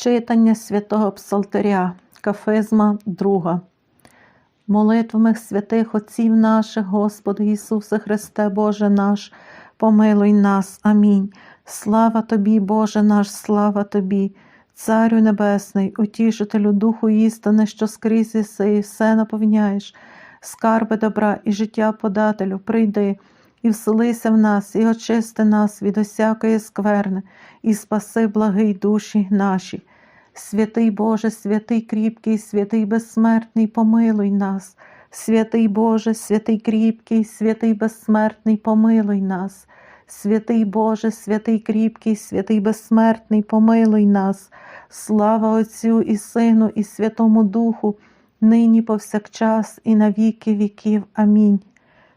Читання святого Псалтиря, Кафизма 2. Молитвами святих Отців наших, Господи Ісусе Христе, Боже наш, помилуй нас. Амінь. Слава Тобі, Боже наш, слава Тобі, Царю Небесний, утішителю Духу істини, що скрізь єси, і все наповняєш, скарби добра і життя подателю, прийди і вселися в нас, і очисти нас від усякої скверни, і спаси благий душі наші. Святий Боже, святий кріпкий, святий безсмертний, помилуй нас. Святий Боже, святий кріпкий, святий безсмертний, помилуй нас. Святий Боже, святий кріпкий, святий безсмертний, помилуй нас. Слава Отцю і Сину, і Святому Духу, нині повсякчас, і на віки віків. Амінь.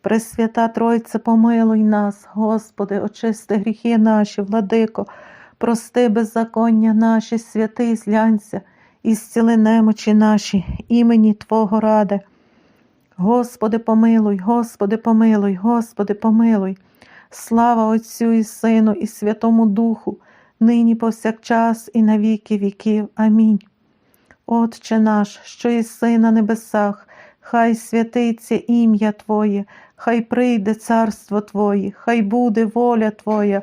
Пресвята Тройце, помилуй нас, Господи, очисти гріхи наші, владико, прости беззаконня наші, святий злянься, і зціли немочі наші, імені Твого ради. Господи, помилуй, Господи, помилуй, Господи, помилуй. Слава Отцю і Сину, і Святому Духу, нині повсякчас, і на віки віків. Амінь. Отче наш, що єси на небесах, хай святиться ім'я Твоє, хай прийде царство Твоє, хай буде воля Твоя,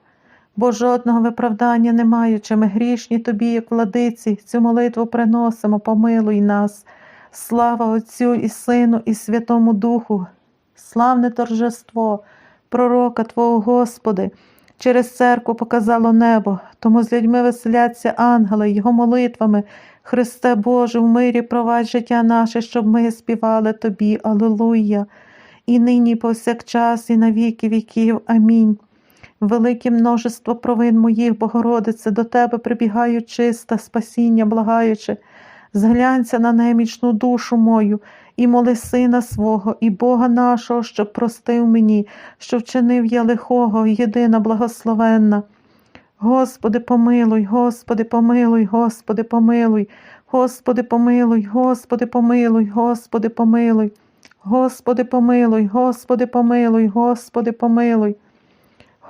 бо жодного виправдання не маючи, ми грішні Тобі, як владиці, цю молитву приносимо, помилуй нас. Слава Отцю і Сину, і Святому Духу, славне торжество, пророка Твого Господи, через церкву показало небо, тому з людьми веселяться ангели, Його молитвами. Христе Боже, в мирі провадь життя наше, щоб ми співали Тобі. Аллилуйя. І нині, повсякчас, і на віки віків. Амінь. Велике множество провин моїх, Богородице, до Тебе прибігаю чиста, спасіння, благаючи. Зглянься на немічну душу мою, і моли сина свого, і Бога нашого, щоб простив мені, що вчинив я лихого, єдина благословенна. Господи, помилуй, Господи, помилуй, Господи, помилуй, Господи, помилуй, Господи, помилуй, Господи, помилуй, Господи, помилуй, Господи, помилуй, Господи, помилуй.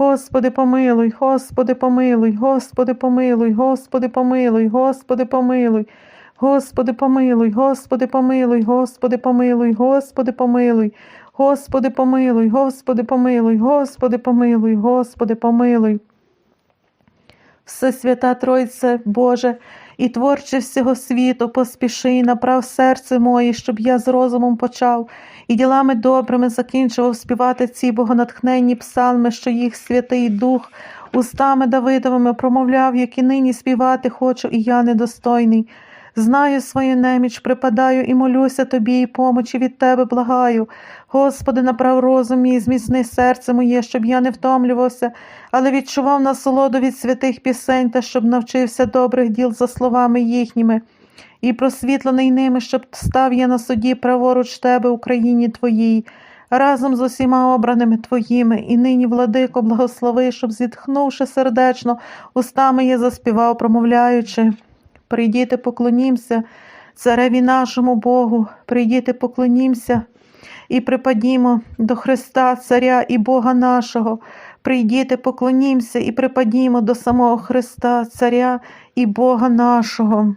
Господи, помилуй, Господи, помилуй, Господи, помилуй, Господи, помилуй, Господи, помилуй. Господи, помилуй, Господи, помилуй, Господи, помилуй, Господи, помилуй, Господи, помилуй, Господи, помилуй, Господи, помилуй, Господи, помилуй. Всесвята Тройце, Боже, і творче всього світу, поспіши направ серце моє, щоб я з розумом почав, і ділами добрими закінчував співати ці богонатхненні псалми, що їх Святий Дух устами Давидовими промовляв, які нині співати хочу, і я недостойний. Знаю свою неміч, припадаю і молюся тобі, і помочі від тебе благаю. Господи, направ розум мій, зміцни серце моє, щоб я не втомлювався, але відчував насолоду від святих пісень та щоб навчився добрих діл за словами їхніми, і просвітлений ними, щоб став я на суді праворуч тебе, Україні Твоїй, разом з усіма обраними Твоїми, і нині, владико, благослови, щоб, зітхнувши сердечно, устами я заспівав, промовляючи. Прийдіте, поклонімся цареві нашому Богу, прийдіте, поклонімся і припадімо до Христа, Царя і Бога нашого. Прийдіте, поклонімся і припадімо до самого Христа, Царя і Бога нашого.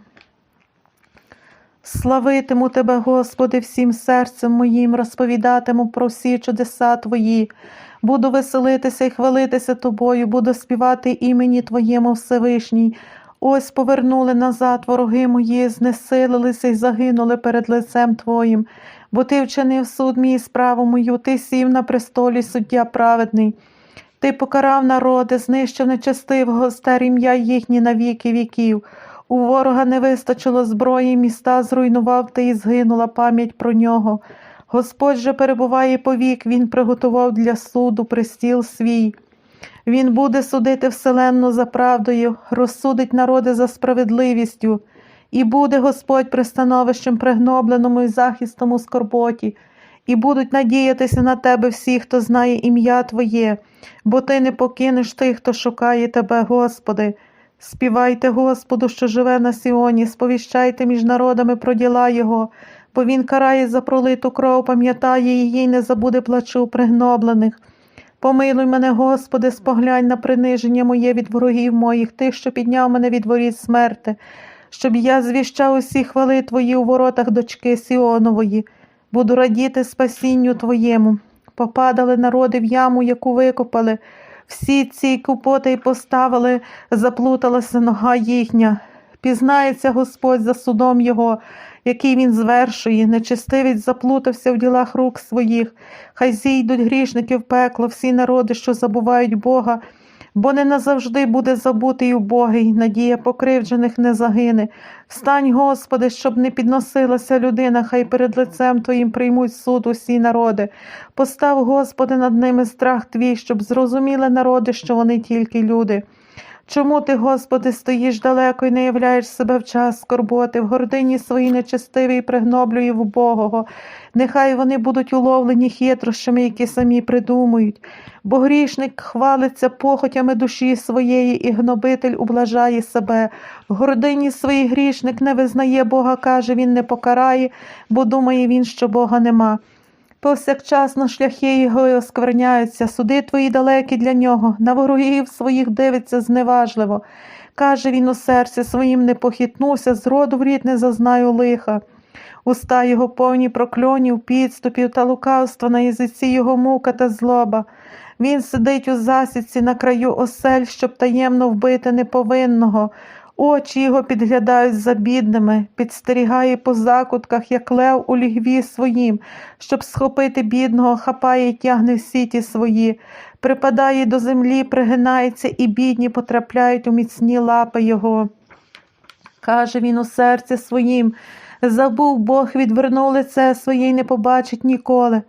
Славитиму Тебе, Господи, всім серцем моїм, розповідатиму про всі чудеса Твої. Буду веселитися і хвалитися Тобою, буду співати імені Твоєму Всевишній. Ось повернули назад вороги мої, знесилилися й загинули перед лицем Твоїм, бо Ти вчинив суд мій справу мою, Ти сів на престолі суддя праведний. Ти покарав народи, знищив нечестивого стер ім'я їхні на віки віків. У ворога не вистачило зброї, міста зруйнував ти і згинула пам'ять про нього. Господь же перебуває повік, Він приготував для суду престіл свій. Він буде судити вселенну за правдою, розсудить народи за справедливістю, і буде Господь пристановищем пригнобленому і захистом у скорботі, і будуть надіятися на тебе всі, хто знає ім'я Твоє, бо ти не покинеш тих, хто шукає тебе, Господи. Співайте Господу, що живе на Сіоні, сповіщайте між народами про діла Його, бо Він карає за пролиту кров, пам'ятає її, й не забуде плачу пригноблених. Помилуй мене, Господи, споглянь на приниження моє від ворогів моїх, тих, що підняв мене від воріт смерти, щоб я звіщав усі хвали Твої у воротах дочки Сіонової, буду радіти спасінню Твоєму. Попадали народи в яму, яку викопали, всі ці купоти й поставили, заплуталася нога їхня. Пізнається Господь за судом Його, який він звершує, нечестивець заплутався в ділах рук своїх, хай зійдуть грішники в пекло, всі народи, що забувають Бога, бо не назавжди буде забутий убогий, надія покривджених не загине. Встань, Господи, щоб не підносилася людина, хай перед лицем Твоїм приймуть суд усі народи. Постав, Господи, над ними страх Твій, щоб зрозуміли народи, що вони тільки люди. Чому ти, Господи, стоїш далеко і не являєш себе в час скорботи, в гордині своїй нечестивій пригноблює в убогого. Нехай вони будуть уловлені хитрощами, які самі придумують, бо грішник хвалиться похотями душі своєї, і гнобитель ублажає себе. В гордині своїй грішник не визнає Бога, каже, він не покарає, бо думає він, що Бога нема. Повсякчасно шляхи його оскверняються, суди твої далекі для нього, на ворогів своїх дивиться зневажливо. Каже він у серці своїм не похитнуся, з роду в рід не зазнаю лиха. Уста його повні прокльонів, підступів та лукавства на язиці його мука та злоба. Він сидить у засідці на краю осель, щоб таємно вбити неповинного. Очі його підглядають за бідними, підстерігає по закутках, як лев у лігві своїм, щоб схопити бідного, хапає й тягне в сіті свої, припадає до землі, пригинається, і бідні потрапляють у міцні лапи його. Каже він у серці своїм, забув Бог, відвернув лице своє й не побачить ніколи.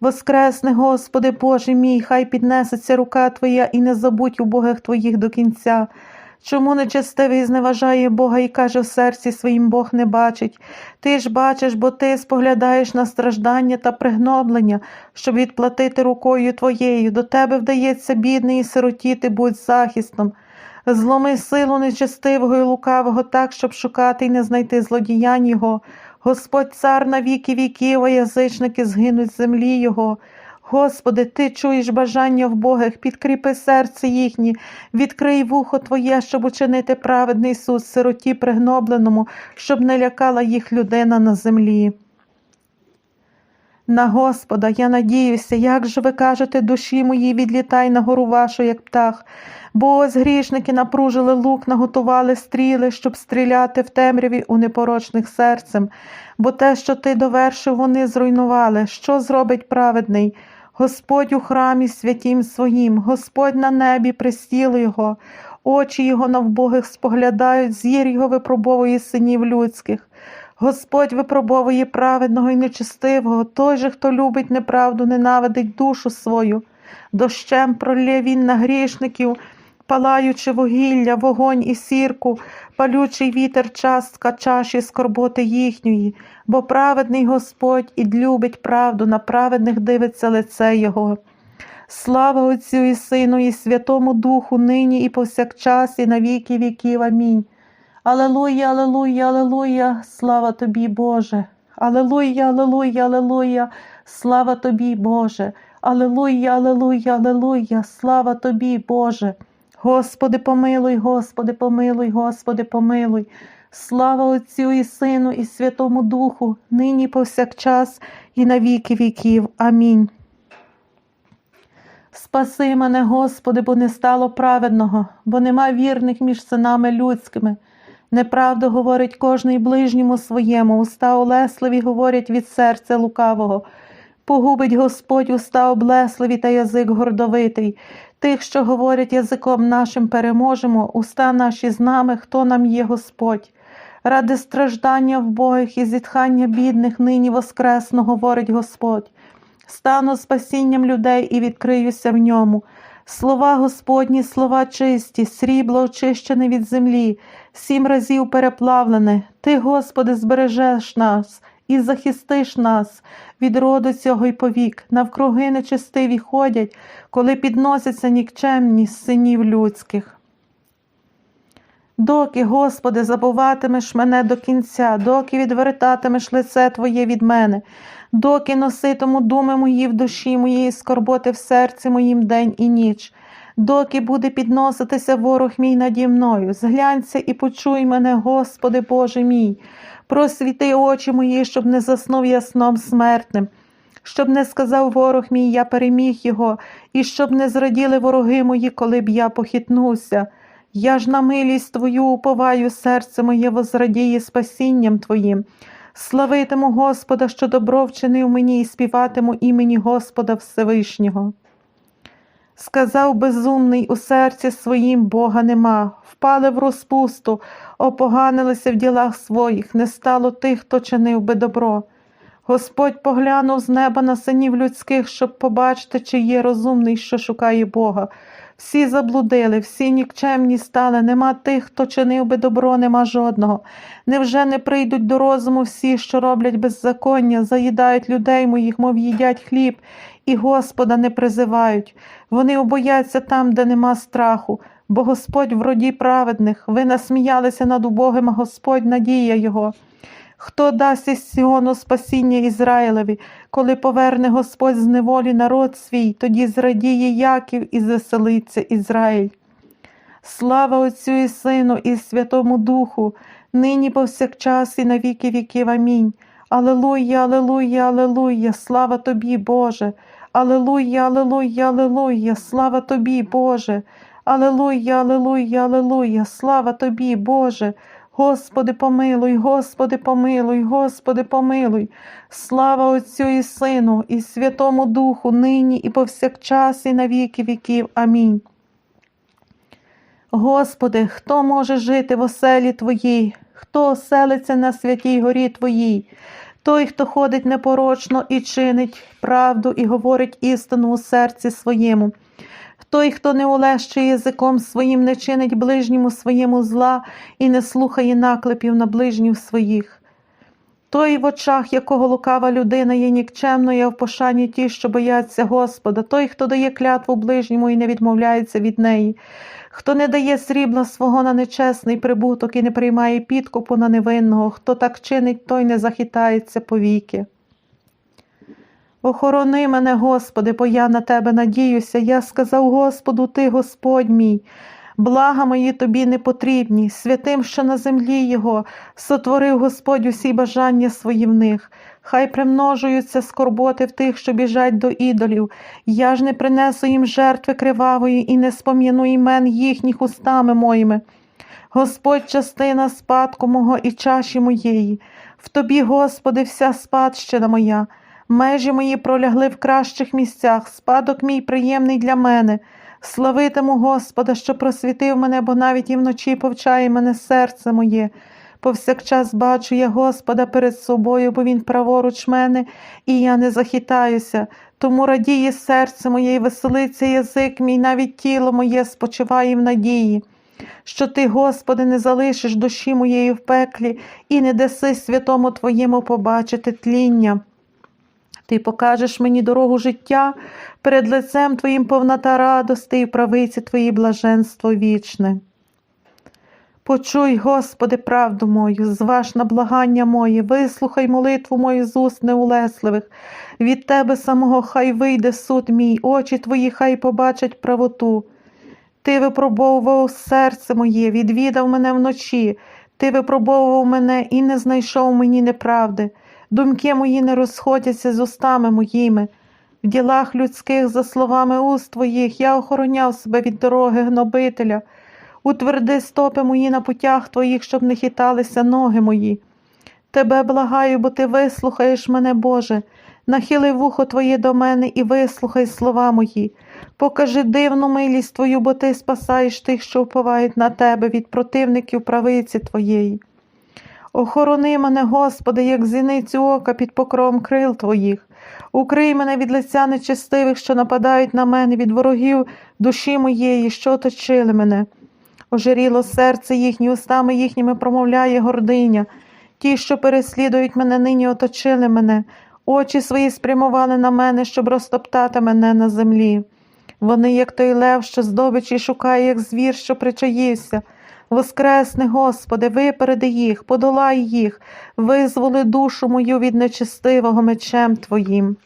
Воскресне, Господи Боже мій, хай піднесеться рука Твоя і не забудь убогих Твоїх до кінця. Чому нечестивий зневажає Бога і каже в серці своїм Бог не бачить? Ти ж бачиш, бо ти споглядаєш на страждання та пригноблення, щоб відплатити рукою твоєю. До тебе вдається, бідний і сиротіти, будь захистом. Зломи силу нечестивого і лукавого так, щоб шукати і не знайти злодіянь його. Господь цар на віки віків, а язичники згинуть з землі його. Господи, Ти чуєш бажання вбогих, підкріпи серце їхнє, відкрий вухо Твоє, щоб учинити праведний суд сироті пригнобленому, щоб не лякала їх людина на землі. На Господа я надіюся, як же ви кажете, душі моїй, відлітай на гору вашу, як птах. Бо ось грішники напружили лук, наготували стріли, щоб стріляти в темряві у непорочних серцем, бо те, що ти довершив, вони зруйнували. Що зробить праведний? Господь у храмі святім своїм, Господь на небі престіл його, очі його на вбогих споглядають, зір його випробовує синів людських. Господь випробовує праведного і нечестивого, той же, хто любить неправду, ненавидить душу свою. Дощем пролє він на грішників, палаючи вугілля, вогонь і сірку, палючий вітер частка чаші скорботи їхньої, бо праведний Господь і любить правду, на праведних дивиться лице Його. Слава Отцю і Сину, і Святому Духу, нині і повсякчас, і на віки віків. Амінь. Алелуя, алелуя, алелуя, слава тобі, Боже. Алелуя, алелуя, алелуя, слава тобі, Боже. Алелуя, алелуя, алелуя, слава тобі, Боже. Господи, помилуй, Господи, помилуй, Господи, помилуй. Слава Отцю і Сину, і Святому Духу, нині повсякчас, і на віки віків. Амінь. Спаси мене, Господи, бо не стало праведного, бо нема вірних між синами людськими. Неправду говорить кожний ближньому своєму, уста олесливі говорять від серця лукавого. Погубить Господь уста облесливі та язик гордовитий. Тих, що говорять язиком нашим, переможемо, уста наші з нами, хто нам є Господь. Ради страждання вбогих і зітхання бідних нині воскресно, говорить Господь. Стану спасінням людей і відкриюся в ньому. Слова Господні, слова чисті, срібло очищене від землі, сім разів переплавлене. Ти, Господи, збережеш нас і захистиш нас від роду цього й повік. Навкруги нечестиві ходять, коли підносяться нікчемні з синів людських. Доки, Господи, забуватимеш мене до кінця, доки відвертатимеш лице Твоє від мене, доки носитиму думи мої в душі моєї скорботи в серці моїм день і ніч, доки буде підноситися ворог мій наді мною, зглянься і почуй мене, Господи Боже мій, просвіти очі мої, щоб не заснув я сном смертним. Щоб не сказав ворог мій, я переміг його, і щоб не зраділи вороги мої, коли б я похитнувся. Я ж на милість Твою уповаю, серце моє возрадіє спасінням Твоїм. Славитиму Господа, що добро вчинив мені, і співатиму імені Господа Всевишнього. Сказав безумний у серці своїм Бога нема, впали в розпусту, опоганилися в ділах своїх, не стало тих, хто чинив би добро. Господь поглянув з неба на синів людських, щоб побачити, чи є розумний, що шукає Бога. Всі заблудили, всі нікчемні стали, нема тих, хто чинив би добро, нема жодного. Невже не прийдуть до розуму всі, що роблять беззаконня, заїдають людей моїх, мов їдять хліб, і Господа не призивають. Вони обояться там, де нема страху, бо Господь в роді праведних, ви насміялися над убогим, а Господь надія Його. Хто дасть із Сіону спасіння Ізраїлеві, коли поверне Господь з неволі народ свій, тоді зрадіє Яків і заселиться Ізраїль. Слава Отцю і Сину, і Святому Духу, нині повсякчас і на віки віків. Амінь. Алелуя, алелуя, алелуя, слава тобі, Боже. Алелуя, алелуя, алелуя, слава тобі, Боже. Алелуя, алелуя, алелуя, слава тобі, Боже. Господи, помилуй, Господи, помилуй, Господи, помилуй. Слава Отцю і Сину, і Святому Духу, нині і повсякчас, і на віки віків. Амінь. Господи, хто може жити в оселі Твоїй, хто оселиться на святій горі Твоїй, той, хто ходить непорочно і чинить правду і говорить істину у серці своєму. Той, хто не улещує язиком своїм, не чинить ближньому своєму зла і не слухає наклепів на ближніх своїх. Той, в очах якого лукава людина є нікчемною, а в пошані ті, що бояться Господа, той, хто дає клятву ближньому і не відмовляється від неї, хто не дає срібла свого на нечесний прибуток і не приймає підкупу на невинного, хто так чинить, той не захитається повіки. Охорони мене, Господи, бо я на Тебе надіюся. Я сказав Господу, Ти, Господь мій, блага мої тобі не потрібні, святим, що на землі Його, сотворив Господь усі бажання свої в них. Хай примножуються скорботи в тих, що біжать до ідолів. Я ж не принесу їм жертви кривавої і не спом'яну імен їхніх устами моїми. Господь, частина спадку мого і чаші моєї. В тобі, Господи, вся спадщина моя. Межі мої пролягли в кращих місцях, спадок мій приємний для мене. Славитиму Господа, що просвітив мене, бо навіть і вночі повчає мене серце моє. Повсякчас бачу я Господа перед собою, бо Він праворуч мене, і я не захитаюся. Тому радіє серце моє і веселиться язик мій, навіть тіло моє спочиває в надії. Що ти, Господи, не залишиш душі моєї в пеклі і не даси святому Твоєму побачити тління. Ти покажеш мені дорогу життя, перед лицем Твоїм повнота радости і правиці Твої блаженство вічне. Почуй, Господи, правду мою, зваж на благання моє, вислухай молитву мою з уст неулесливих. Від Тебе самого хай вийде суд мій, очі Твої хай побачать правоту. Ти випробовував серце моє, відвідав мене вночі, ти випробовував мене і не знайшов мені неправди. Думки мої не розходяться з устами моїми. В ділах людських, за словами уст твоїх, я охороняв себе від дороги гнобителя. Утверди стопи мої на путях твоїх, щоб не хиталися ноги мої. Тебе благаю, бо ти вислухаєш мене, Боже, Нахили вухо Твоє до мене і вислухай слова мої. Покажи дивну милість Твою, бо Ти спасаєш тих, що вповають на Тебе від противників правиці Твоєї. Охорони мене, Господи, як зіницю ока під покровом крил Твоїх. Укрий мене від лиця нечестивих, що нападають на мене, від ворогів душі моєї, що оточили мене. Ожиріло серце їхні, устами їхніми промовляє гординя. Ті, що переслідують мене, нині оточили мене, очі свої спрямували на мене, щоб розтоптати мене на землі. Вони, як той лев, що здобичі шукає, як звір, що причаївся. Воскресни, Господи, випереди їх, подолай їх, визволи душу мою від нечестивого мечем Твоїм,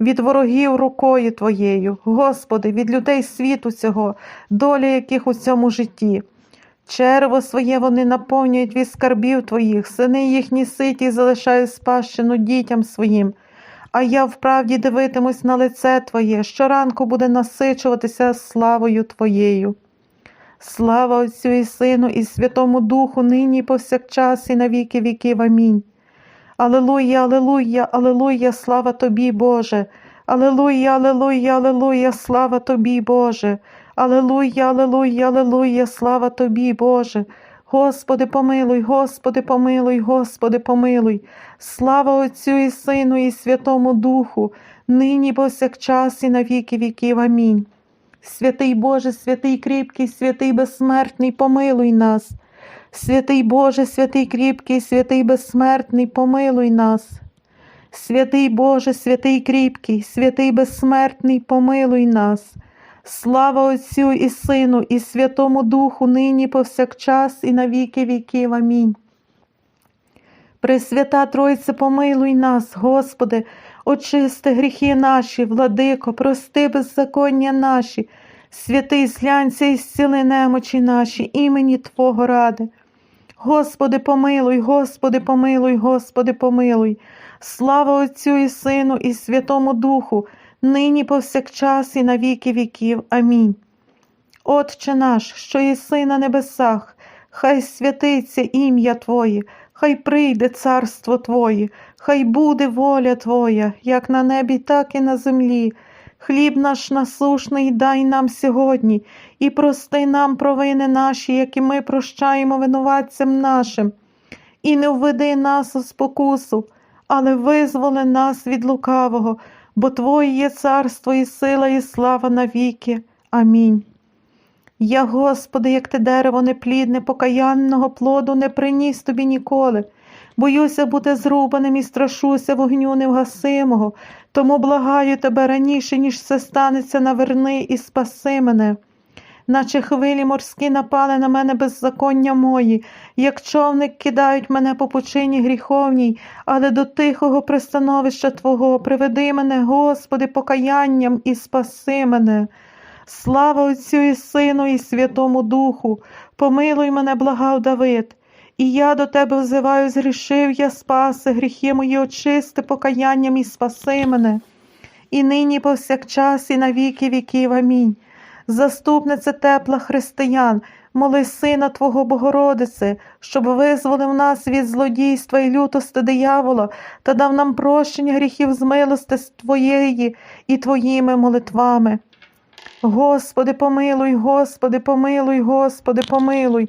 від ворогів рукою Твоєю, Господи, від людей світу цього, доля яких у цьому житті. Черво своє вони наповнюють від скарбів Твоїх, сини їхні ситі залишають спадщину дітям своїм. А я вправді дивитимусь на лице Твоє, щоранку буде насичуватися славою Твоєю. Слава Отцю і Сину, і Святому Духу, нині і повсякчас, і на віки віків. Амінь. Алелуя, алелуя, алелуя, слава тобі, Боже. Алелуя, алелуя, алелуя, слава тобі, Боже. Алелуя, алелуя, алелуя, слава тобі, Боже. Господи, помилуй, Господи, помилуй, Господи, помилуй. Слава Отцю і Сину, і Святому Духу, нині повсякчас, і на віки віків. Амінь. Святий Боже, святий кріпкий, святий безсмертний, помилуй нас. Святий Боже, святий кріпкий, святий безсмертний, помилуй нас. Святий Боже, святий кріпкий, святий безсмертний, помилуй нас. Слава Отцю і Сину, і Святому Духу, нині повсякчас, і на віки віків. Амінь. Пресвята Тройце, помилуй нас, Господи, очисти гріхи наші, владико, прости беззаконня наші, святий зглянься і зціли немочі наші, імені Твого ради. Господи, помилуй, Господи, помилуй, Господи, помилуй. Слава Отцю і Сину, і Святому Духу, нині повсякчас, і на віки віків. Амінь. Отче наш, що єси на небесах, хай святиться ім'я Твоє, хай прийде царство Твоє, хай буде воля Твоя, як на небі, так і на землі. Хліб наш насушний дай нам сьогодні, і прости нам провини наші, які ми прощаємо винуватцям нашим, і не введи нас у спокусу, але визволи нас від лукавого, бо Твоє є царство і сила, і слава навіки. Амінь. Я, Господи, як ти дерево неплідне, покаянного плоду не приніс тобі ніколи. Боюся бути зрубаним і страшуся вогню невгасимого, тому благаю тебе раніше, ніж це станеться, наверни і спаси мене. Наче хвилі морські напали на мене беззаконня мої, як човник кидають мене по пучині гріховній, але до тихого пристановища Твого приведи мене, Господи, покаянням і спаси мене. Слава Отцю і Сину, і Святому Духу, помилуй мене, благав Давид. І я до тебе взиваю, згрішив я спаси, гріхи мої очисти покаянням і спаси мене. І нині повсякчас, і на віки віків. Амінь. Заступниця тепла християн, моли Сина Твого Богородице, щоб визволив нас від злодійства і лютости диявола та дав нам прощення гріхів з милости Твоєї і Твоїми молитвами. Господи, помилуй, Господи, помилуй, Господи, помилуй.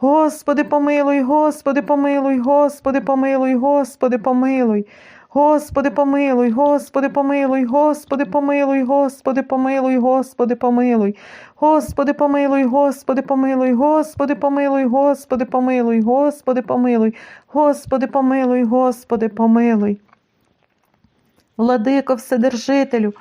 Господи, помилуй, Господи, помилуй, Господи, помилуй, Господи, помилуй. Господи, помилуй, Господи, помилуй, Господи, помилуй, Господи, помилуй, Господи, помилуй. Господи, помилуй, Господи, помилуй, Господи, помилуй, Господи, помилуй, Господи, помилуй, Господи, помилуй, Господи, помилуй. Владико Вседержителю,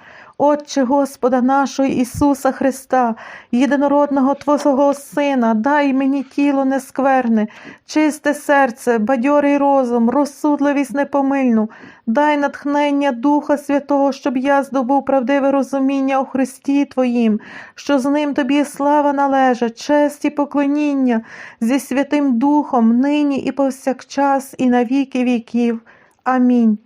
Отче Господа нашого Ісуса Христа, єдинородного Твого Сина, дай мені тіло нескверне, чисте серце, бадьорий розум, розсудливість непомильну, дай натхнення Духа Святого, щоб я здобув правдиве розуміння у Христі Твоїм, що з ним тобі слава належить, честь і поклоніння зі Святим Духом, нині і повсякчас, і на віки віків. Амінь.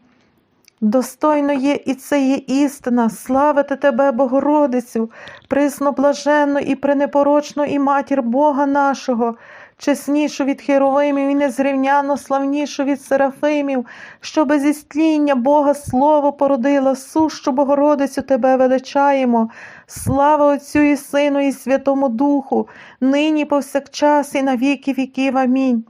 Достойно є і це є істина, славити тебе, Богородицю, присно блаженну і пренепорочну і матір Бога нашого, чеснішу від херовимів і незрівняно славнішу від серафимів, що без істління Бога Слово породила, сущу Богородицю тебе величаємо. Слава Отцю і Сину, і Святому Духу, нині повсякчас і на віки віків. Амінь.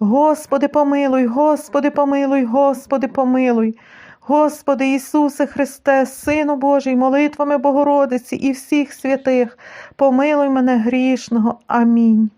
Господи, помилуй, Господи, помилуй, Господи, помилуй. Господи Ісусе Христе, Сину Божий, молитвами Богородиці і всіх святих, помилуй мене грішного. Амінь.